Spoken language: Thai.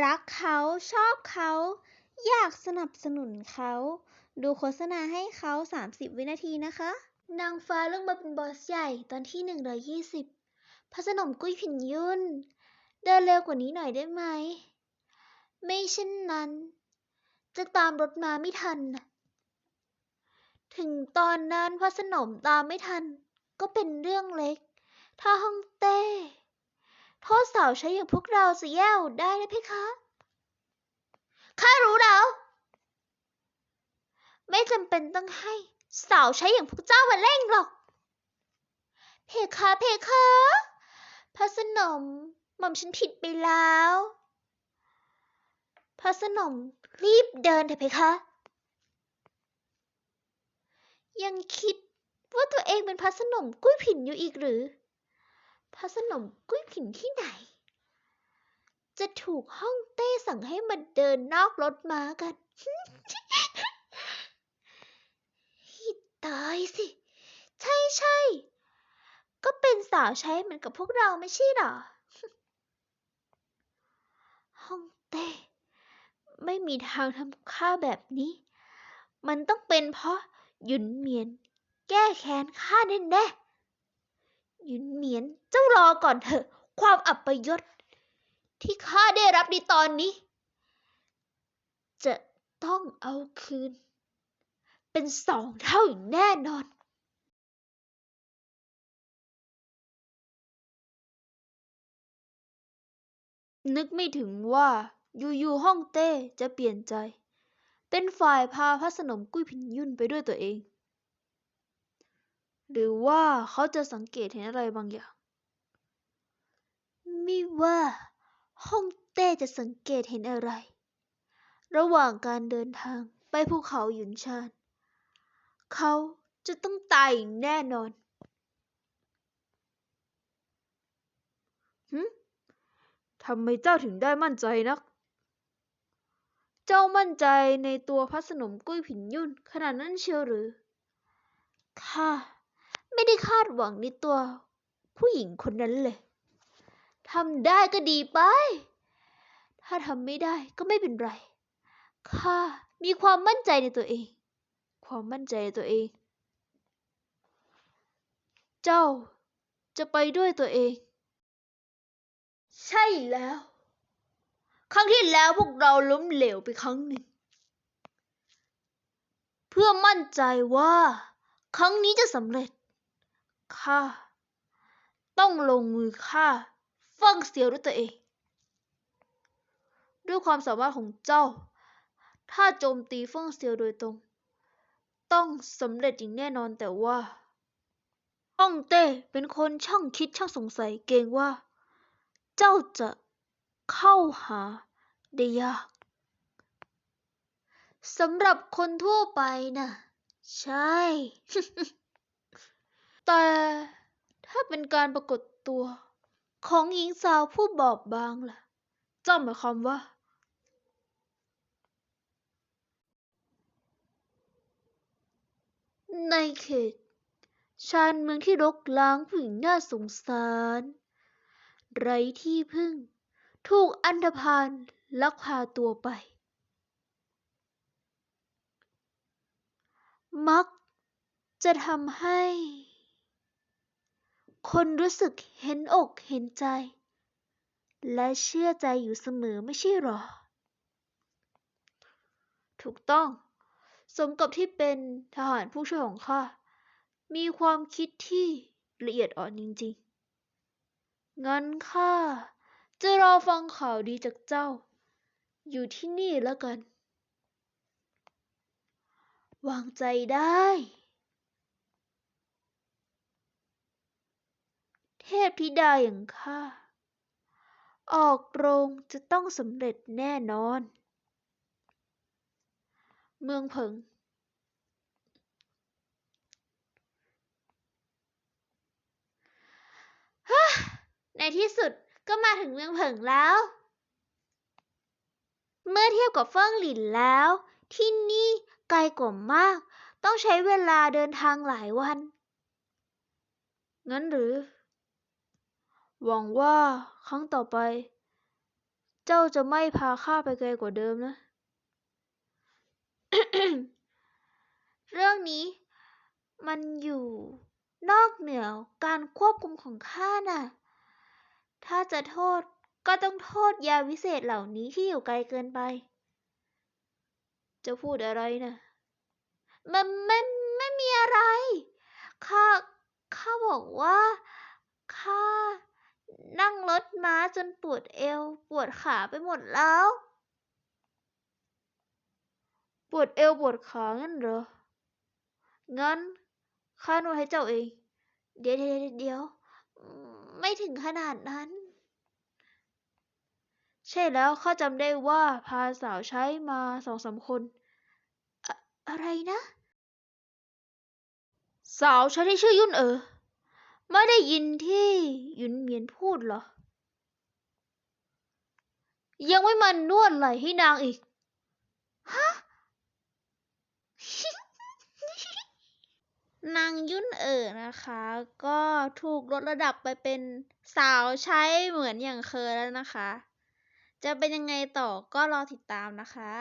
รักเขาชอบเขา อยากสนับสนุนเขา ดูโฆษณาให้เขา 30 วินาทีนะคะ นางฟ้าลงมาเป็นบอสใหญ่ตอนที่ 120พระสนมกุ้ยผินยุ่น เดินเร็วกว่านี้หน่อยได้ไหม ไม่เช่นนั้น จะตามรถมาไม่ทัน ถึงตอนนั้นพระสนมตามไม่ทัน ก็เป็นเรื่องเล็ก ถ้าฮ่องเต้ โทษสาวใช้อย่างพวกเราจะแย่วได้นะเพคะ ข้ารู้แล้ว ไม่จำเป็นต้องให้สาวใช้อย่างพวกเจ้ามาเร่งหรอก เพคะเพคะพระสนมหม่อมฉันผิดไปแล้ว พระสนมรีบเดินเถอะเพคะ ยังคิดว่าตัวเองเป็นพระสนมกุ้ยผินอยู่อีกหรือ พระสนมกุ้ยผินที่ไหน จะถูกห้องเต้สั่งให้มาเดินนอกรถม้ากันให้ตายสิ ใช่ใช่ ก็เป็นสาวใช้เหมือนกับพวกเราไม่ใช่หรอ ห้องเต้ไม่มีทางทำข้าแบบนี้ มันต้องเป็นเพราะหยุนเมียน แก้แค้นข้าแน่ๆ หยุนเหมียนเจ้ารอก่อนเถอะ ความอับยศที่ข้าได้รับในตอนนี้ จะต้องเอาคืน เป็นสองเท่าอย่างแน่นอนนึกไม่ถึงว่าอยู่ๆฮ่องเต้จะเปลี่ยนใจ เป็นฝ่ายพาพระสนมกุ้ยผินยุ่นไปด้วยตัวเอง หรือว่าเขาจะสังเกตเห็นอะไรบางอย่าง ไม่ว่าฮ่องเต้จะสังเกตเห็นอะไร ระหว่างการเดินทางไปภูเขาหยุนชาน เขาจะต้องตายแน่นอนหึทำไมเจ้าถึงได้มั่นใจนัก เจ้ามั่นใจในตัวพระสนมกุ้ยผินยุ่นขนาดนั้นเชียวหรือข้า ไม่ได้คาดหวังในตัวผู้หญิงคนนั้นเลยทำได้ก็ดีไป ถ้าทำไม่ได้ก็ไม่เป็นไร ข้ามีความมั่นใจในตัวเอง ความมั่นใจในตัวเอง เจ้าจะไปด้วยตัวเอง ใช่แล้ว ครั้งที่แล้วพวกเราล้มเหลวไปครั้งหนึ่ง เพื่อมั่นใจว่า ครั้งนี้จะสำเร็จ ข้าต้องลงมือฆ่าเฟิ่งเซียวด้วยตัวเอง ด้วยความสามารถของเจ้า ถ้าโจมตีเฟิ่งเซียวโดยตรง ต้องสำเร็จอย่างแน่นอนแต่ว่าฮ่องเต้เป็นคนช่างคิดช่างสงสัยเกรงว่า เจ้าจะเข้าหาได้ยากสำหรับคนทั่วไปน่ะใช่ แต่ถ้าเป็นการปรากฏตัว ของหญิงสาวผู้บอบบางล่ะเจ้าหมายความว่า ในเขต ชานเมืองที่รกร้างผู้หญิงน่าสงสาร ไร้ที่พึ่ง ถูกอันธพาลลักพาตัวไป มักจะทำให้ คนรู้สึกเห็นอกเห็นใจ และเชื่อใจอยู่เสมอไม่ใช่หรอ ถูกต้อง สมกับที่เป็นทหารผู้ช่วยของข้า มีความคิดที่ละเอียดอ่อนจริงๆ งั้นข้าจะรอฟังข่าวดีจากเจ้า อยู่ที่นี่แล้วกัน วางใจได้ เทพ ธิดาอย่างข้า ออกโรงจะต้องสำเร็จแน่นอน เมืองเผิงฮในที่สุดก็มาถึงเมืองเผิงแล้ว เมื่อเทียบกับเฟิ่งหลินแล้ว ที่นี่ไกลกว่ามาก ต้องใช้เวลาเดินทางหลายวัน งั้นหรือ หวังว่าครั้งต่อไป เจ้าจะไม่พาข้าไปไกลกว่าเดิมนะ เรื่องนี้มันอยู่นอกเหนือการควบคุมของข้าน่ะ ถ้าจะโทษก็ต้องโทษยาวิเศษเหล่านี้ที่อยู่ไกลเกินไป จะพูดอะไรนะ มันไม่ไม่มีอะไร ข้า ข้าบอกว่า ข้า นั่งรถม้าจนปวดเอว ปวดขาไปหมดแล้ว ปวดเอวปวดขางั้นเหรอ งั้นข้านวดให้เจ้าเอง เดี๋ยวเดี๋ยวเดี๋ยว ไม่ถึงขนาดนั้น ใช่แล้วข้าจำได้ว่าพาสาวใช้มาสองสามคนอะอะไรนะ สาวใช้ที่ชื่อยุ่นเออ ไม่ได้ยินที่หยุนเหมียนพูดเหรอ ยังไม่มันนวดไหล่ให้นางอีก ฮะ นางยุ่นเอ๋อนะคะ ก็ถูกลดระดับไปเป็นสาวใช้เหมือนอย่างเคยแล้วนะคะ จะเป็นยังไงต่อก็รอติดตามนะคะ